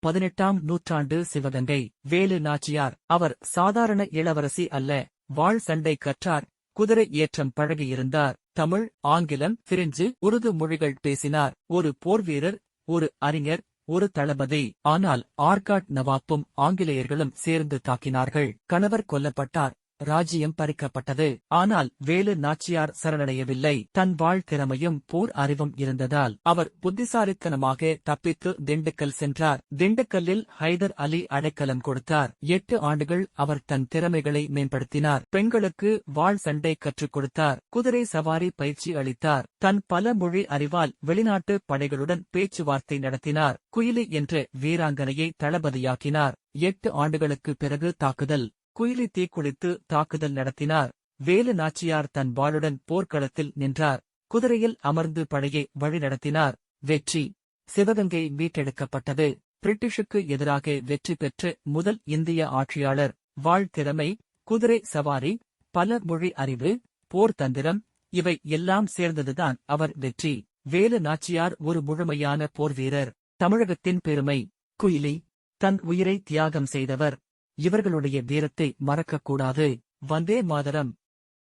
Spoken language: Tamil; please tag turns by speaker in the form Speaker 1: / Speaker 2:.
Speaker 1: பதினெட்டாம் நூற்றாண்டு சிவகங்கை. வேலு நாச்சியார் அவர் சாதாரண இளவரசி அல்ல வாழ் சண்டை கற்றார் குதிரை ஏற்றம் பழகியிருந்தார் தமிழ் ஆங்கிலம் பிரெஞ்சு உருது மொழிகள் பேசினார் ஒரு போர்வீரர் ஒரு அறிஞர் ஒரு தளபதி. ஆனால் ஆர்காட் நவாப்பும் ஆங்கிலேயர்களும் சேர்ந்து தாக்கினார்கள். கணவர் கொல்லப்பட்டார். ராஜ்யம் பறிக்கப்பட்டது. ஆனால் வேலு நாச்சியார் சரணடையவில்லை. தன் வாழ்திறமையும் போர் அறிவும் இருந்ததால் அவர் புத்திசாலித்தனமாக தப்பித்து திண்டுக்கல் சென்றார். திண்டுக்கல்லில் ஹைதர் அலி அடைக்கலம் கொடுத்தார். எட்டு ஆண்டுகள் அவர் தன் திறமைகளை மேம்படுத்தினார். பெண்களுக்கு வாழ் சண்டை கற்றுக் கொடுத்தார். குதிரை சவாரி பயிற்சி அளித்தார். தன் பல மொழி அறிவால் வெளிநாட்டு படைகளுடன் பேச்சுவார்த்தை நடத்தினார். குயிலி என்ற வீராங்கனையை தளபதியாக்கினார். எட்டு ஆண்டுகளுக்கு பிறகு தாக்குதல் குயிலி தீக்குளித்து தாக்குதல் நடத்தினார். வேலு நாச்சியார் தன் வாளுடன் போர்க்களத்தில் நின்றார். குதிரையில் அமர்ந்து படையை வழிநடத்தினார் வெற்றி. சிவகங்கை மீட்டெடுக்கப்பட்டது. பிரிட்டிஷுக்கு எதிராக வெற்றி பெற்று முதல் இந்திய ஆட்சியாளர். வாழ்திறமை குதிரை சவாரி பல மொழி அறிவு போர் தந்திரம் இவை எல்லாம் சேர்ந்ததுதான் அவர் வெற்றி. வேலு நாச்சியார் ஒரு முழுமையான போர் வீரர் தமிழகத்தின் பெருமை. குயிலி தன் உயிரை தியாகம் செய்தவர். இவர்களுடைய வீரத்தை மறக்கக்கூடாது. வந்தே மாதரம்.